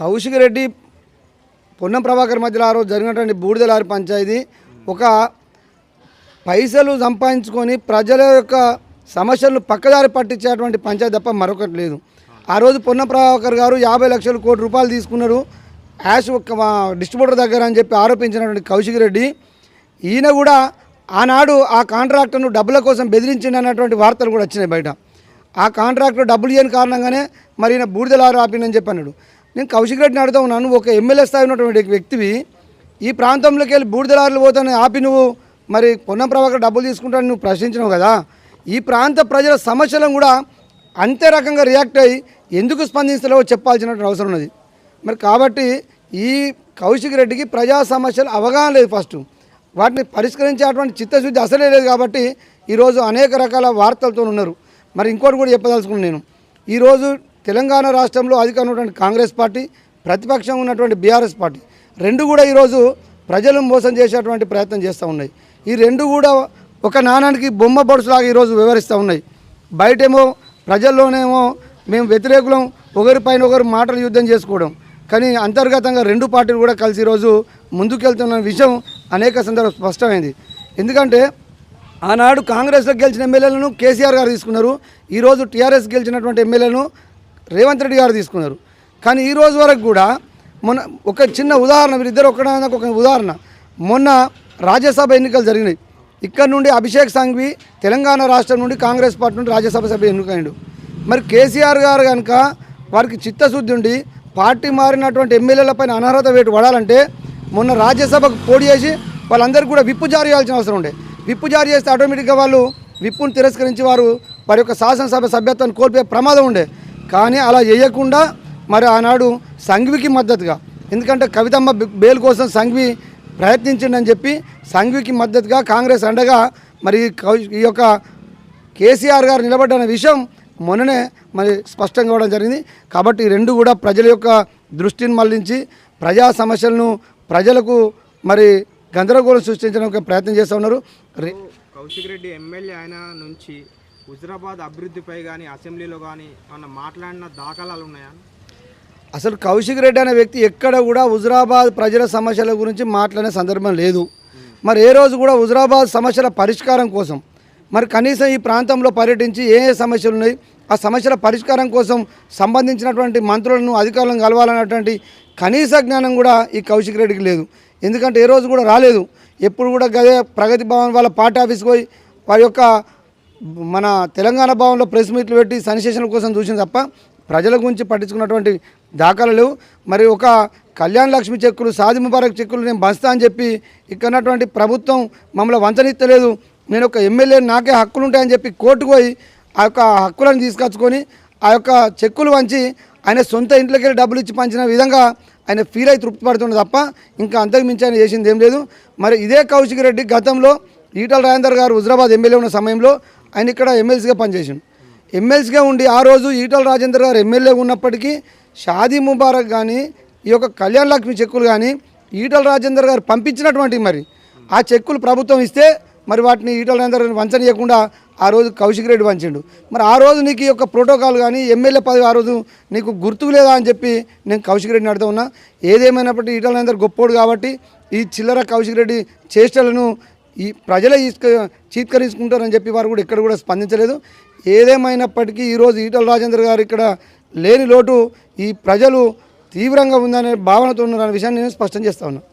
కౌశిక్ రెడ్డి పొన్నం ప్రభాకర్ మధ్యలో ఆ రోజు జరిగినటువంటి బూడిదలారి పంచాయతీ. ఒక పైసలు సంపాదించుకొని ప్రజల యొక్క సమస్యలను పక్కదారి పట్టించేటువంటి పంచాయతీ తప్ప మరొకటి లేదు. ఆ రోజు పొన్న ప్రభాకర్ గారు యాభై లక్షల కోటి రూపాయలు తీసుకున్నారు. యాష్ ఒక డిస్ట్రిబ్యూటర్ దగ్గర అని చెప్పి ఆరోపించినటువంటి కౌశిక్ రెడ్డి. ఈయన కూడా ఆనాడు ఆ కాంట్రాక్టర్ను డబ్బుల కోసం బెదిరించింది అన్నటువంటి వార్తలు కూడా వచ్చినాయి బయట. ఆ కాంట్రాక్టర్ డబ్బులు ఇవ్వని కారణంగానే మరి ఈయన బూడిదలారు ఆపినని చెప్పి అన్నాడు నేను కౌశిక్ రెడ్డిని అడుగుతా ఉన్నాను ఒక ఎమ్మెల్యే స్థాయి ఉన్నటువంటి వ్యక్తివి. ఈ ప్రాంతంలోకి వెళ్ళి బూడిదలారులు పోతాను ఆపి నువ్వు మరి పొన్నం ప్రభాకర్ డబ్బులు తీసుకుంటాను నువ్వు ప్రశ్నించినావు కదా. ఈ ప్రాంత ప్రజల సమస్యలను కూడా అంతే రకంగా రియాక్ట్ అయ్యి ఎందుకు స్పందించలేవో చెప్పాల్సినటువంటి అవసరం ఉన్నది. మరి కాబట్టి ఈ కౌశిక్ రెడ్డికి ప్రజా సమస్యలు అవగాహన లేదు ఫస్ట్. వాటిని పరిష్కరించేటువంటి చిత్తశుద్ధి అసలే లేదు కాబట్టి ఈరోజు అనేక రకాల వార్తలతో ఉన్నారు మరి ఇంకోటి కూడా చెప్పదలుచుకున్నాను నేను. ఈరోజు తెలంగాణ రాష్ట్రంలో అధికారం ఉన్నటువంటి కాంగ్రెస్ పార్టీ ప్రతిపక్షం ఉన్నటువంటి బీఆర్ఎస్ పార్టీ. రెండు కూడా ఈరోజు ప్రజలను మోసం చేసేటువంటి ప్రయత్నం చేస్తూ ఉన్నాయి. ఈ రెండు కూడా ఒక నాణానికి బొమ్మ పొడుసులాగా ఈరోజు వివరిస్తూ ఉన్నాయి. బయటేమో ప్రజల్లోనేమో మేము వ్యతిరేకులం ఒకరిపైన ఒకరు మాటలు యుద్ధం చేసుకోవడం. కానీ అంతర్గతంగా రెండు పార్టీలు కూడా కలిసి ఈరోజు ముందుకెళ్తున్న విషయం అనేక సందర్భం స్పష్టమైంది. ఎందుకంటే ఆనాడు కాంగ్రెస్లో గెలిచిన ఎమ్మెల్యేలను కేసీఆర్ గారు తీసుకున్నారు. ఈరోజు టీఆర్ఎస్ గెలిచినటువంటి ఎమ్మెల్యేలను రేవంత్ రెడ్డి గారు తీసుకున్నారు. కానీ ఈ రోజు వరకు కూడా మొన్న ఒక చిన్న ఉదాహరణ వీరిద్దరు ఒకదానికి ఒక ఉదాహరణ. మొన్న రాజ్యసభ ఎన్నికలు జరిగినాయి. ఇక్కడ నుండి అభిషేక్ సంఘవి తెలంగాణ రాష్ట్రం నుండి కాంగ్రెస్ పార్టీ నుండి రాజ్యసభ సభ్య ఎన్నికైండు. మరి కేసీఆర్ గారు కనుక వారికి చిత్తశుద్ధి ఉండి పార్టీ మారినటువంటి ఎమ్మెల్యేల పైన అనర్హత వేటు పడాలంటే మొన్న రాజ్యసభకు పోటీ చేసి వాళ్ళందరికీ కూడా విప్పు జారీ చేయాల్సిన అవసరం ఉండే. విప్పు జారీ చేస్తే ఆటోమేటిక్గా వాళ్ళు విప్పును తిరస్కరించి వారు వారి యొక్క శాసనసభ సభ్యత్వాన్ని కోల్పోయే ప్రమాదం ఉండే. కానీ అలా చేయకుండా మరి ఆనాడు సంఘవికి మద్దతుగా ఎందుకంటే కవితమ్మ బేల్ బెయిల్ కోసం సంఘవి ప్రయత్నించిండని చెప్పి సంఘవికి మద్దతుగా కాంగ్రెస్ అండగా మరి ఈ యొక్క కేసీఆర్ గారు నిలబడ్డన్న విషయం మొన్ననే మరి స్పష్టంగా ఇవ్వడం జరిగింది. కాబట్టి ఈ రెండు కూడా ప్రజల యొక్క దృష్టిని మళ్ళించి ప్రజా సమస్యలను ప్రజలకు మరి గందరగోళం సృష్టించడానికి ప్రయత్నం చేస్తూ ఉన్నారు. కౌశిక్ రెడ్డి ఎమ్మెల్యే ఆయన నుంచి హుజరాబాద్ అభివృద్ధిపై కానీ అసెంబ్లీలో కానీ ఏమన్నా మాట్లాడిన దాఖలాలు ఉన్నాయా? అసలు కౌశిక్ రెడ్డి అనే వ్యక్తి ఎక్కడ కూడా హుజరాబాద్ ప్రజల సమస్యల గురించి మాట్లాడే సందర్భం లేదు. మరి ఏ రోజు కూడా హుజరాబాద్ సమస్యల పరిష్కారం కోసం మరి కనీసం ఈ ప్రాంతంలో పర్యటించి ఏ ఏ సమస్యలు ఉన్నాయి ఆ సమస్యల పరిష్కారం కోసం సంబంధించినటువంటి మంత్రులను అధికారులను కలవాలన్నటువంటి కనీస జ్ఞానం కూడా ఈ కౌశిక్ రెడ్డికి లేదు. ఎందుకంటే ఏ రోజు కూడా రాలేదు. ఎప్పుడు కూడా గదే ప్రగతి భవన్ వాళ్ళ పార్టీ ఆఫీస్కి పోయి వారి యొక్క మన తెలంగాణ భవన్లో ప్రెస్ మీట్లు పెట్టి సన్సేషన్ కోసం చూసింది తప్ప ప్రజల గురించి పట్టించుకున్నటువంటి దాఖలు లేవు. మరి ఒక కళ్యాణ లక్ష్మి చెక్కులు సాది ముబారక్ చెక్కులు నేను బస్తా అని చెప్పి ఇక్కడ ఉన్నటువంటి ప్రభుత్వం మమ్మల్ని వంచనిత్తలేదు. నేను ఒక ఎమ్మెల్యే నాకే హక్కులు ఉంటాయని చెప్పి కోర్టుకు పోయి ఆ యొక్క హక్కులను తీసుకొచ్చుకొని ఆ యొక్క చెక్కులు వంచి ఆయన సొంత ఇంట్లోకి వెళ్ళి డబ్బులు ఇచ్చి పంచిన విధంగా ఆయన ఫీల్ అయి తృప్తి పడుతుంది తప్ప ఇంకా అంతకు మించి ఆయన చేసింది ఏం లేదు. మరి ఇదే కౌశిక్ రెడ్డి గతంలో ఈటల రాజేందర్ గారు హుజరాబాద్ ఎమ్మెల్యే ఉన్న సమయంలో ఆయన ఇక్కడ ఎమ్మెల్సీగా పనిచేసిండు. ఎమ్మెల్సీగా ఉండి ఆ రోజు ఈటల రాజేందర్ గారు ఎమ్మెల్యే ఉన్నప్పటికీ షాదీ ముబారక్ కానీ ఈ యొక్క కళ్యాణ లక్ష్మి చెక్కులు కానీ ఈటల రాజేందర్ గారు పంపించినటువంటి మరి. ఆ చెక్కులు ప్రభుత్వం ఇస్తే మరి వాటిని ఈటల రాజేందర్ గారిని వంచనీయకుండా ఆ రోజు కౌశిక్ రెడ్డి వంచిండు. మరి ఆ రోజు నీకు ఈ యొక్క ప్రోటోకాల్ కానీ ఎమ్మెల్యే పదవి ఆ రోజు నీకు గుర్తుకు లేదా అని చెప్పి నేను కౌశిక్ రెడ్డిని అడుగుతా ఉన్నా. ఏదేమైనప్పటికీ ఈటల రాజేందర్ గొప్పోడు కాబట్టి ఈ చిల్లర కౌశిక్ రెడ్డి చేష్టలను ఈ ప్రజలే ఈస్క చీత్కరించుకుంటారని చెప్పి వారు కూడా ఇక్కడ కూడా స్పందించలేదు. ఏదేమైనప్పటికీ ఈరోజు ఈటల రాజేందర్ గారు ఇక్కడ లేని లోటు ఈ ప్రజలు తీవ్రంగా ఉందనే భావనతో ఉన్నారనే విషయాన్ని నేను స్పష్టం చేస్తా ఉన్నాను